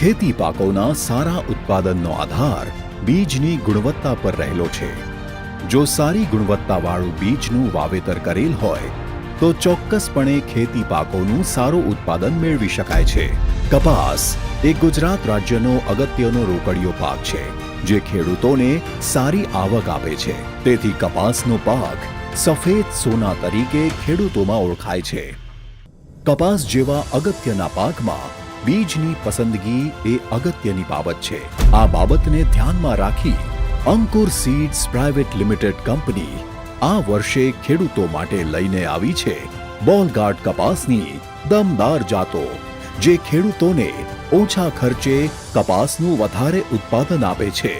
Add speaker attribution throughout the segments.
Speaker 1: ખેતી પાકોના સારા ઉત્પાદનનો આધાર બીજની ગુણવત્તા પર રહેલો છે. જો સારી ગુણવત્તાવાળું બીજનું વાવેતર કરેલ હોય, તો ચોક્કસપણે ખેતી પાકોનું સારું ઉત્પાદન મેળવી શકાય છે. કપાસ એ ગુજરાત રાજ્યનો અગત્યનો રોકડિયો પાક છે, જે ખેડૂતોને સારી આવક આપે છે. તેથી કપાસનો પાક સફેદ સોના તરીકે ખેડૂતોમાં ઓળખાય છે. કપાસ જેવા અગત્યના પાકમાં બીજની પસંદગી એ અગત્યની બાબત છે. આ બાબતને ધ્યાનમાં રાખી Ankur seeds private limited company આ વર્ષે ખેડૂતો માટે લઈને આવી છે. બોલગાર્ડ કપાસની દમદાર જાતો, જે ખેડૂતોને ઓછા ખર્ચે કપાસનું વધારે ઉત્પાદન આપે છે.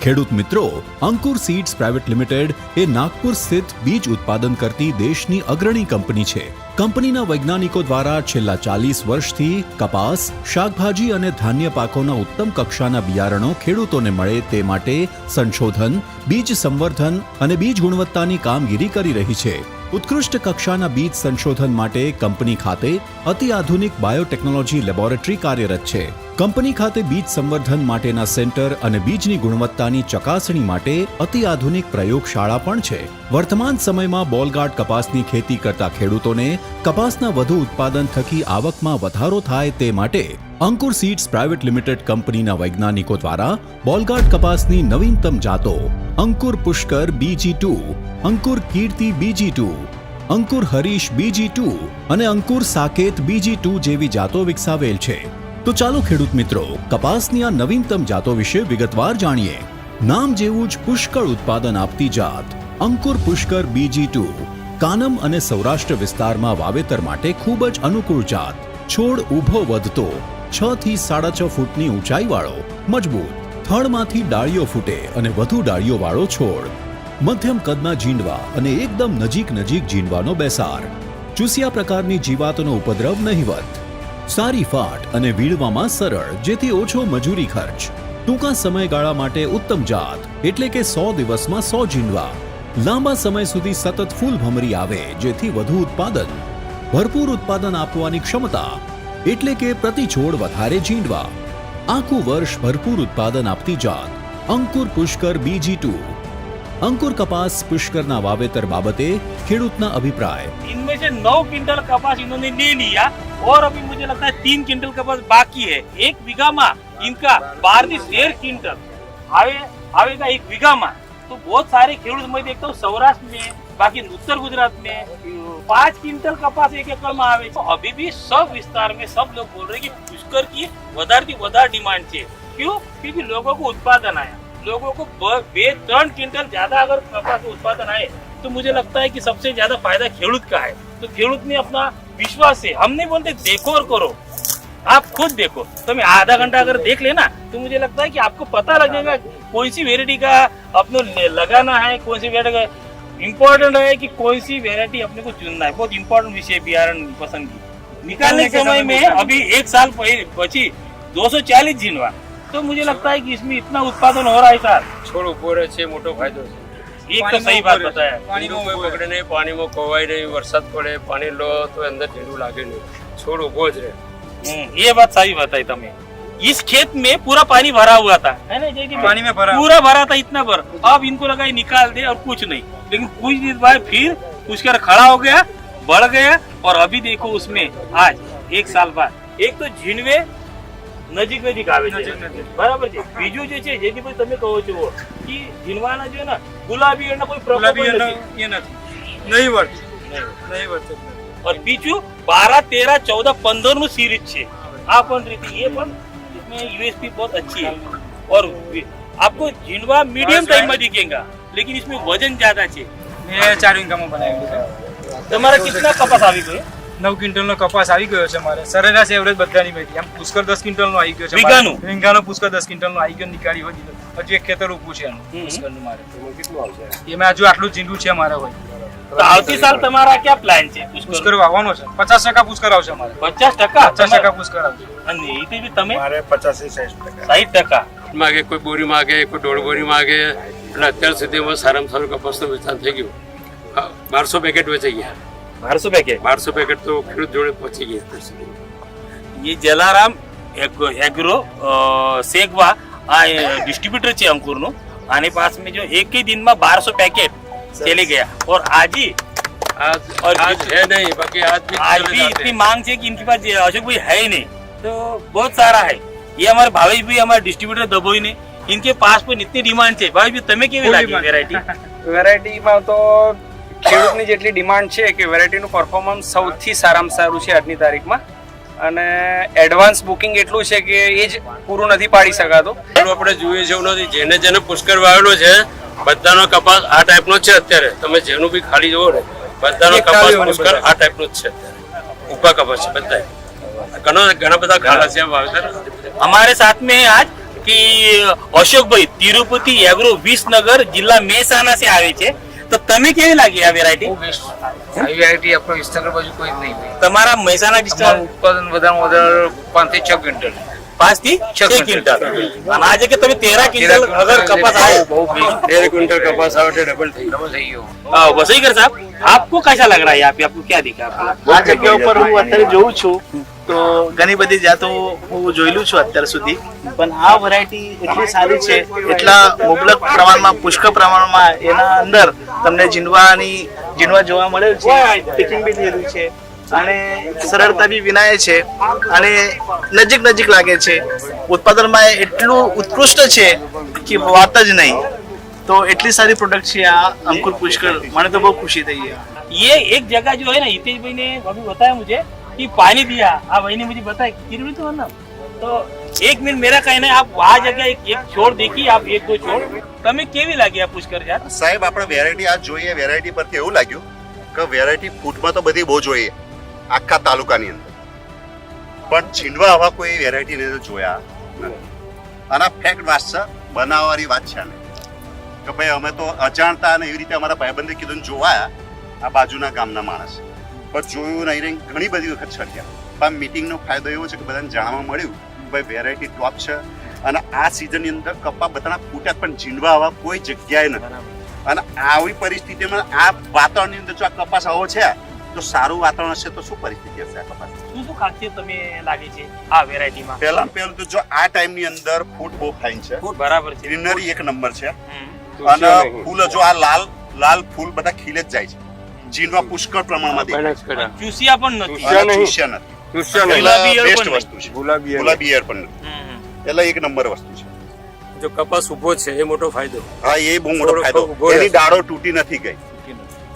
Speaker 1: ખેડૂત મિત્રો, અંકુર સીડ્સ પ્રાઇવેટ લિમિટેડ એ નાગપુર સ્થિત બીજ ઉત્પાદન કરતી દેશની અગ્રણી કંપની છે. કંપનીના વૈજ્ઞાનિકો દ્વારા છેલ્લા ચાલીસ વર્ષથી કપાસ, શાકભાજી અને ધાન્ય પાકોના ઉત્તમ કક્ષાના બિયારણો ખેડૂતોને મળે તે માટે સંશોધન, બીજ સંવર્ધન અને બીજ ગુણવત્તાની કામગીરી કરી રહી છે. ઉત્કૃષ્ટ કક્ષાના બીજ સંશોધન માટે કંપની ખાતે અતિ આધુનિક બાયોટેકનોલોજી લેબોરેટરી કાર્યરત છે. કંપની ખાતે બીજ સંવર્ધન માટેના સેન્ટર અને બીજની ગુણવત્તાની ચકાસણી માટે અતિ આધુનિક પ્રયોગશાળા પણ છે. વર્તમાન સમયમાં બોલગાર્ડ કપાસની ખેતી કરતા ખેડૂતોને કપાસના વધુ ઉત્પાદન થકી આવકમાં વધારો થાય તે માટે અંકુર સીડ્સ પ્રાઇવેટ લિમિટેડ કંપનીના વૈજ્ઞાનિકો દ્વારા બોલગાર્ડ કપાસની નવીનતમ જાતો અંકુર પુષ્કર બીજી ટુ, અંકુર કીર્તિ બીજી ટુ, અંકુર હરીશ બીજી ટુ અને અંકુર સાકેત બીજી ટુ જેવી જાતો વિકસાવેલ છે. તો ચાલો ખેડૂત મિત્રો, કપાસની આ નવીનતમ જાતો વિશે વિગતવાર જાણીએ. નામ જેવું જ પુષ્કળ ઉત્પાદન આપતી જાત, અંકુર પુષ્કર બીજી ટુ, કાનમ અને સૌરાષ્ટ્ર વિસ્તારમાં વાવેતર માટે ખૂબ જ અનુકૂળ જાત. છોડ ઊભો વધતો, છ થી સાડા છ ફૂટની ઊંચાઈ વાળો, મજબૂત. થડમાંથી ડાળીઓ ફૂટે અને વધુ ડાળીઓ વાળો છોડ. મધ્યમ કદના જીંડવા અને એકદમ નજીક નજીક જીંડવાનો બેસાર. ચૂસિયા પ્રકારની જીવાતનો ઉપદ્રવ નહીવત. સારી ફાટ અને વીણવામાં સરળ, જેથી ઓછો મજૂરી ખર્ચ. ટૂંકા સમયગાળા માટે ઉત્તમ જાત, એટલે કે સો દિવસમાં સો જીંડવા લાંબા સમય સુધી સતત ફૂલ ભમરી આવે, જેથી વધુ ઉત્પાદન. ભરપૂર ઉત્પાદન આપવાની ક્ષમતા. એટલે કે પ્રતિ છોડ વધારે જીંડવા આખું વર્ષ ભરપૂર ઉત્પાદન આપતી જાત અંકુર પુષ્કર બીજી ટુ અંકુર કપાસ પુષ્કરના વાવેતર બાબતે ખેડૂતના અભિપ્રાય
Speaker 2: इनमें से नौ क्विंटल कपास इन्होंने ले लिया और अभी मुझे लगता है तीन क्विंटल कपास बाकी है एक बीघा में इनका बारह से तेरह क्विंटल आवे आवेगा एक बीघा में तो बहुत सारे खेडूत मध्य एक तो सौराष्ट्र में बाकी उत्तर गुजरात में पाँच क्विंटल कपास एक एकड़ में आवे। अभी भी सब विस्तार में सब लोग बोल रहे कि पुष्कर की वधार की वधार डिमांड है क्यों? क्योंकि लोगों को उत्पादन आया। लोगों को बे त्रण क्विंटल ज्यादा अगर कपास उत्पादन आए तो मुझे लगता है कि सबसे ज्यादा फायदा खेड़ूत का है? तो खेड़ूत में अपना विश्वास है। हम नहीं बोलते देखो और करो। आप खुद देखो तो मैं आधा घंटा अगर देख लेना तो मुझे लगता है कि आपको पता लगेगा कौन सी वेरायटी का अपने ले- लगाना है कौन सी वेरायटी का इम्पोर्टेंट है कि कौन सी वेरायटी अपने को चुनना है बहुत इम्पोर्टेंट विषय है बियारण पसंद की निकालने के समय में अभी एक साल पहले बची 240 जिनवा तो मुझे लगता है कि इसमें इतना उत्पादन हो रहा है सर
Speaker 3: છોડ ઉભો રહે છે મોટો ફાયદો છે
Speaker 2: एक तो सही बात बताया
Speaker 3: પાણીમાં કોઈ બગડે નહીં પાણીમાં કોવાય નહીં વરસાદ પડે પાણી લો તો અંદર ઢીલું લાગે નહીં છોડ ઉભો જ રહે
Speaker 2: हम्म, ये बात सही बताई तुम्हें इस खेत में पूरा पानी भरा हुआ था है ना जय जी
Speaker 3: पानी में भरा
Speaker 2: पूरा भरा था इतना भर अब इनको लगा निकाल दे और कुछ नहीं लेकिन कुछ दिन बाद फिर उसके अंदर खड़ा हो गया बढ़ गया और अभी देखो उसमें आज एक साल बाद एक तो झीणवे નજીક નજીક આવે છે બરાબર છે બીજું જે છે જેથી ભાઈ તમે કહો છો કે જીનવાના છે ને ગુલાબી એના કોઈ
Speaker 3: પ્રભાવ
Speaker 2: નથી
Speaker 3: નહીં વર્ત
Speaker 2: નહીં
Speaker 3: વર્ત
Speaker 2: और बीजू बारह तेरह चौदह पंद्रह નું सीरीज છે આ પણ રીતે ये પણ इसमें यूएसपी बहुत अच्छी है और वे- आपको झिंडवा मीडियम टाइम में दिखेगा लेकिन इसमें वजन ज्यादा છે
Speaker 3: મેં ચાર વીઘામાં બનાવી દીધું
Speaker 2: તમારા કેટલા કપાસ આવી ગયો
Speaker 3: નવ ક્વિન્ટલનો કપાસ આવી ગયો છે મારે સરેરાશ એવરેજ બધાની મેથી આમ પુષ્કર દસ ક્વિન્ટલનો આવી ગયો છે મારે.
Speaker 2: વીઘાનું?
Speaker 3: વીઘાનો પુષ્કર દસ ક્વિન્ટલનો આવી ગયો નીકાળી હોય દીધો હજુ એક ખેતર ઊભું છે એનું
Speaker 2: હમ.
Speaker 3: પુષ્કરનું મારે એમાં હજુ આટલું જીંડું છે મારે હોય
Speaker 2: તો આવતી સાલ તમારા ક્યાં પ્લાન છે? પુષ્કર
Speaker 3: વાવવાનો છે. પચાસ ટકા પુષ્કર આવશે અમારે.
Speaker 2: પચાસ ટકા?
Speaker 3: પચાસ ટકા પુષ્કર આવશે.
Speaker 2: અને એ બી તમે?
Speaker 4: મારે પચાસથી સાઠ ટકા.
Speaker 2: સાઠ ટકા.
Speaker 5: માગે કોઈ બોરી માગે કોઈ દોઢ બોરી માગે. એટલે અત્યાર સુધીમાં સારામાં સારું કપાસનું વેચાણ થઈ ગયું. બારસો પેકેટ વેચાઈ ગયા.
Speaker 2: બારસો પેકેટ
Speaker 5: બારસો પેકેટ તો ખેડૂત જોડે પહોંચી ગયા અત્યાર સુધી.
Speaker 2: એ જલારામ એગ્રો સેગવા આ ડિસ્ટ્રીબ્યુટર છે અંકુરનું. આની પાસે જો એક દિનમાં બારસો પેકેટ चले गया और आज ही
Speaker 5: आज
Speaker 2: और
Speaker 5: आज है नहीं बाकी आज भी
Speaker 2: आज
Speaker 5: चले
Speaker 2: भी
Speaker 5: जाते
Speaker 2: इतनी
Speaker 5: हैं।
Speaker 2: मांग है कि इनके पास ये अशोक भाई है ही नहीं तो बहुत सारा है ये हमारे भावेश भाई हमारे डिस्ट्रीब्यूटर दबोई ने इनके पास पर इतनी डिमांड है भावेश भाई તમે કેવી લાગી વેરાયટી
Speaker 4: વેરાયટીમાં તો ખેડૂતની જેટલી ડિમાન્ડ છે કે વેરાયટીનું પરફોર્મન્સ સૌથી સારામાં સારું છે આજની તારીખમાં અને એડવાન્સ બુકિંગ એટલું છે કે એ જ પૂરું નથી પાડી શકાતું.
Speaker 5: આપણે જોઈએ જેવું નથી. જેને જેને પુષ્કર વાવેલો છે બધાનો કપાસ આ ટાઈપનો છે અત્યારે. તમે જેનું બી ખાલી જુઓ ને બધાનો કપાસ પુષ્કર આ ટાઈપનો જ છે ઊભા કપાસ છે બધા. ઘણો ઘણા બધા ખાલા છે વાવેતર.
Speaker 2: અમારે સાથ મેં આજ કે અશોકભાઈ તિરુપતિ એગ્રો વિસનગર જિલ્લા મહેસાણા સે આવે છે. તો તમે કેવી લાગી આ વેરાયટી
Speaker 6: આવી વેરાયટી આપણો વિસ્તાર બાજુ કોઈ જ નહીં ભાઈ
Speaker 2: તમારા મહેસાણા
Speaker 6: અમારું
Speaker 2: ડિસ્ટ્રિક્ટ
Speaker 6: ઉત્પાદન વધારે વધારે પાંચ થી છ ક્વિન્ટલ
Speaker 2: પાંચ થી છ
Speaker 6: છ
Speaker 2: ક્વિન્ટલ અને આજે કે તમે તેરા ક્વિન્ટલ અગર કપાસ
Speaker 6: બહુ
Speaker 2: आए
Speaker 6: બહુ બહુ
Speaker 5: डेढ़ क्विंटल कपास આવે એટલે ડબલ થઈ
Speaker 6: ડબલ થઈ ગયો
Speaker 2: हाँ, वसईकर साहब आपको कैसा लग रहा है यहाँ पे आपको क्या दिखा आपको
Speaker 7: આ જગ્યા ઉપર હું અત્યારે જોઉં છું તો ઘણી બધી જાતો હું જોયેલું છું અત્યાર સુધી પણ આ વેરાયટી એટલી સારી છે એટલા મુબલક પ્રમાણમાં પુષ્કળ પ્રમાણમાં એના અંદર તમને જીંડવાની જીંડવા જોવા મળે છે પિકિંગ બી થયેલું છે અને સરળતા બી વિનાય છે અને નજીક નજીક લાગે છે ઉત્પાદનમાં એ એટલું ઉત્કૃષ્ટ છે કે વાત જ નહીં તો એટલી સારી પ્રોડક્ટ છે આ અંકુર પુષ્કળ મને તો બહુ ખુશી થઈ છે
Speaker 2: ये एक जगह जो है ना हितेश भाई ने अभी बताया मुझे कि पानी दिया आप भाई ने मुझे बताया तिरुपति तो है ना तो एक मिनट मेरा कहना है आप वहाँ जगह एक, एक छोड़ देखी आप एक दो छोड़ તમે કેવી લાગી આ પુષ્કર યાર
Speaker 8: સાહેબ આપણે વેરાયટી આ જોઈએ વેરાયટી પરથી એવું લાગ્યું કે વેરાયટી ફૂટમાં તો બધી બહુ જોઈએ આખા તાલુકાની અંદર પણ છીંડવા આવા કોઈ વેરાયટી ને જોયા નથી અને ફેક્ટ વાત છે બનાવવાની વાત છે ને કે ભાઈ અમે તો અજાણતા અને એવી રીતે અમારા ભાઈબંધે કીધું ને જોવાયા આ બાજુના ગામના માણસ પણ જોયું નહીં રહી ઘણી બધી વખત છડ્યા પણ મીટિંગનો ફાયદો એવો છે કે બધાને જાણવા મળ્યું ભાઈ વેરાયટી ટોપ છે. અને આ સિઝનની અંદર કપા બધાના ફૂટ્યા પણ ઝીંડવા આવા કોઈ જગ્યાએ નથી. અને આવી પરિસ્થિતિમાં આ વાતાવરણની અંદર જો આ કપાસ આવો છે તો સારું વાતાવરણ હશે તો શું પરિસ્થિતિ હશે આ કપાસ
Speaker 2: શું શું ખાસિયત તમે લાગે છે આ વેરાયટીમાં
Speaker 8: પહેલા પહેલું તો જો આ ટાઈમની અંદર ફૂટ બહુ ફાઇન છે.
Speaker 2: બરાબર છે.
Speaker 8: ગ્રીનરી એક નંબર છે. અને ફૂલ જો આ લાલ લાલ ફૂલ બધા ખીલે જ જાય છે. જીનમાં પુષ્કળ પ્રમાણમાં દેખાય
Speaker 2: ચૂસિયા પણ નથી.
Speaker 8: ચૂસ્યા નથી.
Speaker 5: ચૂસ્યા નહીં.
Speaker 2: ગુલાબી
Speaker 8: બેસ્ટ વસ્તુ છે.
Speaker 5: ગુલાબી
Speaker 8: ગુલાબી એર પણ નથી. એટલે એક નંબર વસ્તુ છે.
Speaker 5: જો કપાસ ઊભો છે એ મોટો ફાયદો.
Speaker 8: હા એ બહુ મોટો ફાયદો. એની ડાળો તૂટી નથી ગઈ.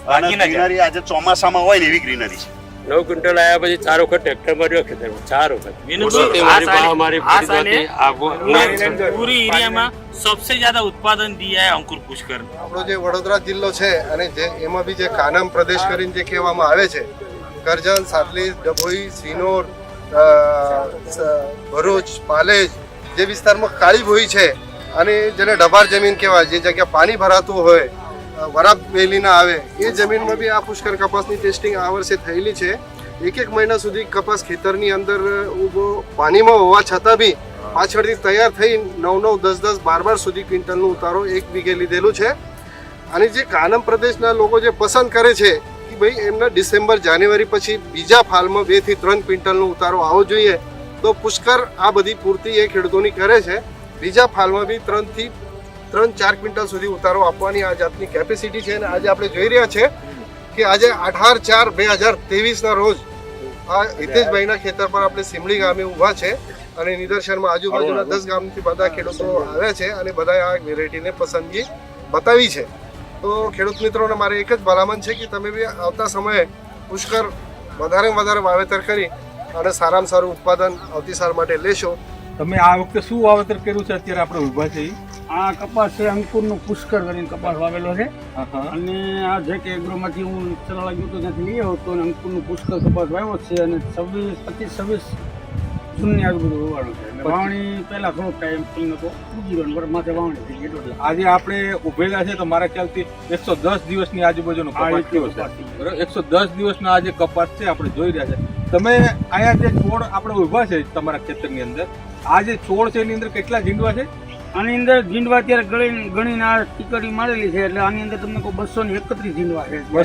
Speaker 8: અને
Speaker 2: બાકી ના જાય.
Speaker 8: ગ્રીનરી આજે ચોમાસામાં હોય ને એવી ગ્રીનરી છે.
Speaker 5: નવ ક્વિન્ટલ આવ્યા પછી ચાર વખત ટ્રેક્ટર માર્યો ખેતરમાં. ચાર વખત.
Speaker 2: પૂરી એરિયામાં સૌથી જ્યાદા ઉત્પાદન દિયા હે અંકુર પુષ્કર.
Speaker 9: આપણો જે વડોદરા જિલ્લો છે અને જે એમાં બી જે કાનમ પ્રદેશ કરીને જે કહેવામાં આવે છે કરજણ સાટલી ડભોઈ સિનોર ભરૂચ પાલેજ જે વિસ્તારમાં કાળી ભોઈ છે અને જેને ડબાર જમીન કહેવાય જે જગ્યા પાણી ભરાતું હોય વરાપ વહેલીના આવે, એ જમીનમાં બી આ પુષ્કર કપાસની ટેસ્ટિંગ આ વર્ષે થયેલી છે. એક એક મહિના સુધી કપાસ ખેતરની અંદર ઊભો પાણીમાં હોવા છતાં બી પાછળથી તૈયાર થઈ નવ નવ દસ દસ બાર બાર સુધી ક્વિન્ટલનો ઉતારો એક વીઘે લીધેલું છે. અને જે કાનમ પ્રદેશના લોકો જે પસંદ કરે છે કે ભાઈ એમના ડિસેમ્બર, જાન્યુઆરી પછી બીજા ફાલમાં બેથી ત્રણ ક્વિન્ટલનો ઉતારો આવવો જોઈએ, તો પુષ્કર આ બધી પૂર્તિ એ ખેડૂતોની કરે છે. બીજા ફાલમાં બી ત્રણથી ત્રણ ચાર ક્વિન્ટલ સુધી ઉતારો આપવાની આ જાતની કેપેસિટી છે અને આજે આપણે જોઈ રહ્યા છે કે આજે અઢાર ચાર બે હજાર ત્રેવીસના રોજ આ હિતેશભાઈના ખેતર પર આપણે સિમલી ગામે ઊભા છે અને નિદર્શનમાં આજુબાજુના દસ ગામથી બધા ખેડૂતો આવ્યા છે અને બધાએ આ વેરાયટીને પસંદગી બતાવી છે. તો ખેડૂત મિત્રોને મારે એક જ ભલામણ છે કે તમે બી આવતા સમયે પુષ્કર વધારે વધારે વાવેતર કરી અને સારામાં સારું ઉત્પાદન આવતી સાર માટે લેશો.
Speaker 10: તમે આ વખતે શું વાવેતર કર્યું છે? અત્યારે આપણે ઊભા છે ઈ?
Speaker 11: આ કપાસ છે અંકુરનું પુષ્કર કરીને કપાસ વાવેલો છે. અને આ જે કે એગ્રોમાંથી હું ચલા લાગ્યું તો ત્યાંથી લઈ આવ્યો હતો અને અંકુરનું પુષ્કર કપાસ વાવ્યો છે અને છવ્વીસ પચીસ છવ્વીસ જૂનની આજુબાજુ હોવાનું છે. એટલે વાવણી પહેલા થોડોક ટાઈમ થઈ નતો ઉગી ગયો માથે વાવણી થઈ ગઈ એટલે
Speaker 10: આજે આપણે ઉભેલા છે તો મારા ખ્યાલથી એકસો દસ દિવસની આજુબાજુનો કપાસ થયો છે. બરાબર? એકસો દસ દિવસનો આજે કપાસ છે આપણે જોઈ રહ્યા છે. તમે અહીંયા જે છોડ આપણે ઊભા છે તમારા ખેતરની અંદર આ જે છોડ છે એની અંદર કેટલા ઝીંડવા છે?
Speaker 11: આની અંદર જીંડવા અત્યારે ગણી ગણીને આ ટીકડી મારેલી છે, એટલે આની અંદર તમને કોઈ બસો ને એકત્રીસ જીંડવા છે.